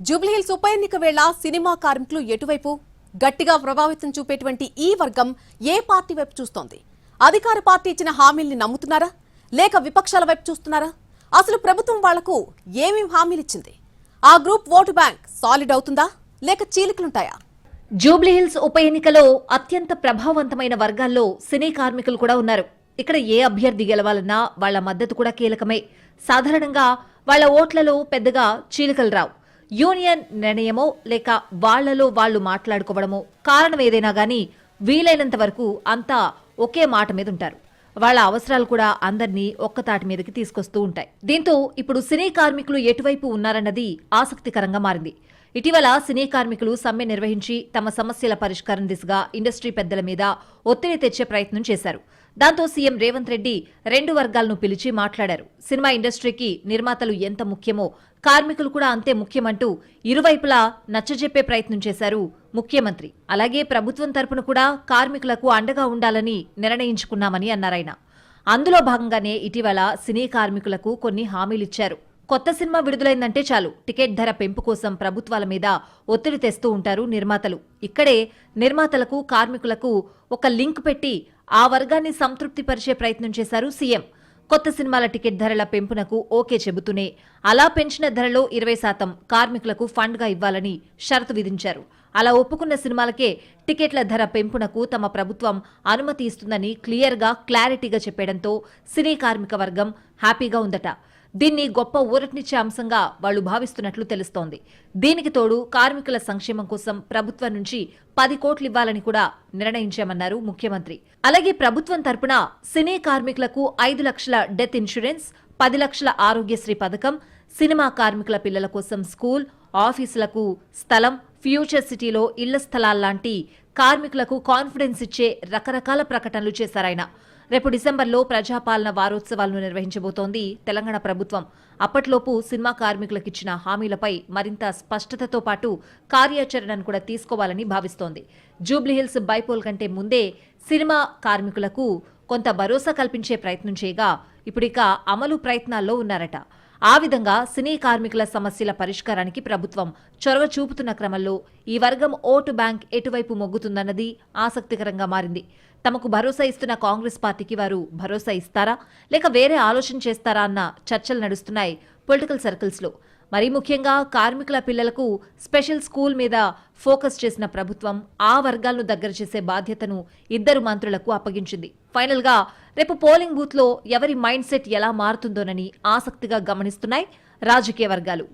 జూబ్లీహిల్స్ ఉప ఎన్నిక వేళ సినిమా కార్మికులు ఎటువైపు? గట్టిగా ప్రభావితం చూపేటువంటి ఈ వర్గం ఏ పార్టీ వైపు చూస్తోంది? అధికార పార్టీ ఇచ్చిన హామీల్ని నమ్ముతున్నారా? లేక విపక్షాల వైపు చూస్తున్నారా? అసలు ప్రభుత్వం వాళ్ళకు ఏమేం హామీలిచ్చింది ఆ గ్రూప్ ఓటు బ్యాంక్ సాలిడ్ అవుతుందా? లేక చీలికలుంటాయా? జూబ్లీహిల్స్ ఉప ఎన్నికలో అత్యంత ప్రభావవంతమైన వర్గాల్లో సినీ కార్మికులు కూడా ఉన్నారు. ఇక్కడ ఏ అభ్యర్థి గెలవాలన్నా వాళ్ళ మద్దతు కూడా కీలకమే. సాధారణంగా వాళ్ళ ఓట్లలో పెద్దగా చీలికలు రావు. యూనియన్ నిర్ణయమో లేక వాళ్ళలో వాళ్ళు మాట్లాడుకోవడమో కారణం ఏదైనా గానీ వీలైనంత వరకు అంతా ఒకే మాట మీద ఉంటారు. వాళ్ళ అవసరాలు కూడా అందర్నీ ఒక్కతాటి మీదకి తీసుకొస్తూ ఉంటాయి. దీంతో ఇప్పుడు సినీ కార్మికులు ఎటువైపు ఉన్నారన్నది ఆసక్తికరంగా మారింది. ఇటీవల సినీ కార్మికులు సమ్మె నిర్వహించి తమ సమస్యల పరిష్కారం దిశగా ఇండస్ట్రీ పెద్దల మీద ఒత్తిడి తెచ్చే ప్రయత్నం చేశారు. దాంతో సీఎం రేవంత్ రెడ్డి రెండు వర్గాలను పిలిచి మాట్లాడారు. సినిమా ఇండస్ట్రీకి నిర్మాతలు ఎంత ముఖ్యమో కార్మికులు కూడా అంతే ముఖ్యమంటూ ఇరువైపులా నచ్చజెప్పే ప్రయత్నం చేశారు ముఖ్యమంత్రి. అలాగే ప్రభుత్వం తరపున కూడా కార్మికులకు అండగా ఉండాలని నిర్ణయించుకున్నామని అన్నారాయన. అందులో భాగంగానే ఇటీవల సినీ కార్మికులకు కొన్ని హామీలిచ్చారు కొత్త సినిమా విడుదలైందంటే చాలు. టికెట్ ధర పెంపు కోసం ప్రభుత్వాల మీద ఒత్తిడి తెస్తూ ఉంటారు నిర్మాతలు. ఇక్కడే నిర్మాతలకు కార్మికులకు ఒక లింక్ పెట్టి ఆ వర్గాన్ని సంతృప్తిపరిచే ప్రయత్నం చేశారు సీఎం. కొత్త సినిమాల టికెట్ ధరల పెంపునకు ఓకే చెబుతూనే అలా పెంచిన ధరలో ఇరవై శాతం కార్మికులకు ఫండ్గా ఇవ్వాలని షరతు విధించారు. అలా ఒప్పుకున్న సినిమాలకే టికెట్ల ధర పెంపునకు తమ ప్రభుత్వం అనుమతి ఇస్తుందని క్లియర్గా క్లారిటీగా చెప్పడంతో సినీ కార్మిక వర్గం హ్యాపీగా ఉందట. దీన్ని గొప్ప ఊరటనిచ్చే అంశంగా వాళ్ళు భావిస్తున్నట్లు తెలుస్తోంది. దీనికి తోడు కార్మికుల సంక్షేమం కోసం ప్రభుత్వం నుంచి పది కోట్లు ఇవ్వాలని కూడా నిర్ణయించామన్నారు ముఖ్యమంత్రి. అలాగే ప్రభుత్వం తరపున సినీ కార్మికులకు ఐదు లక్షల డెత్ ఇన్సూరెన్స్ పది లక్షల ఆరోగ్యశ్రీ పథకం సినిమా కార్మికుల పిల్లల కోసం స్కూల్ ఆఫీసులకు స్థలం ఫ్యూచర్ సిటీలో ఇళ్ళ స్థలాల్లాంటి కార్మికులకు కాన్ఫిడెన్స్ ఇచ్చే రకరకాల ప్రకటనలు చేశారాయన. రేపు డిసెంబర్లో ప్రజాపాలన వారోత్సవాలను నిర్వహించబోతోంది తెలంగాణ ప్రభుత్వం. అప్పట్లోపు సినిమా కార్మికులకిచ్చిన హామీలపై మరింత స్పష్టతతో పాటు కార్యాచరణను కూడా తీసుకోవాలని భావిస్తోంది. జూబ్లీహిల్స్ బైపోల్ కంటే ముందే సినిమా కార్మికులకు కొంత భరోసా కల్పించే ప్రయత్నం చేయగా ఇప్పుడిక అమలు ప్రయత్నాల్లో ఉన్నారట. ఆ విధంగా సినీ కార్మికుల సమస్యల పరిష్కారానికి ప్రభుత్వం చొరవ చూపుతున్న క్రమంలో ఈ వర్గం ఓటు బ్యాంక్ ఎటువైపు మొగ్గుతుందన్నది ఆసక్తికరంగా మారింది. తమకు భరోసా ఇస్తున్న కాంగ్రెస్ పార్టీకి వారు భరోసా ఇస్తారా? లేక వేరే ఆలోచన చేస్తారా అన్న చర్చలు నడుస్తున్నాయి పొలిటికల్ సర్కిల్స్లో. మరీ ముఖ్యంగా కార్మికుల పిల్లలకు స్పెషల్ స్కూల్ మీద ఫోకస్ చేసిన ప్రభుత్వం ఆ వర్గాలను దగ్గర చేసే బాధ్యతను ఇద్దరు మంత్రులకు అప్పగించింది. ఫైనల్గా రేపు పోలింగ్ బూత్లో ఎవరి మైండ్ సెట్ ఎలా మారుతుందోనని ఆసక్తిగా గమనిస్తున్నాయి రాజకీయ వర్గాలు.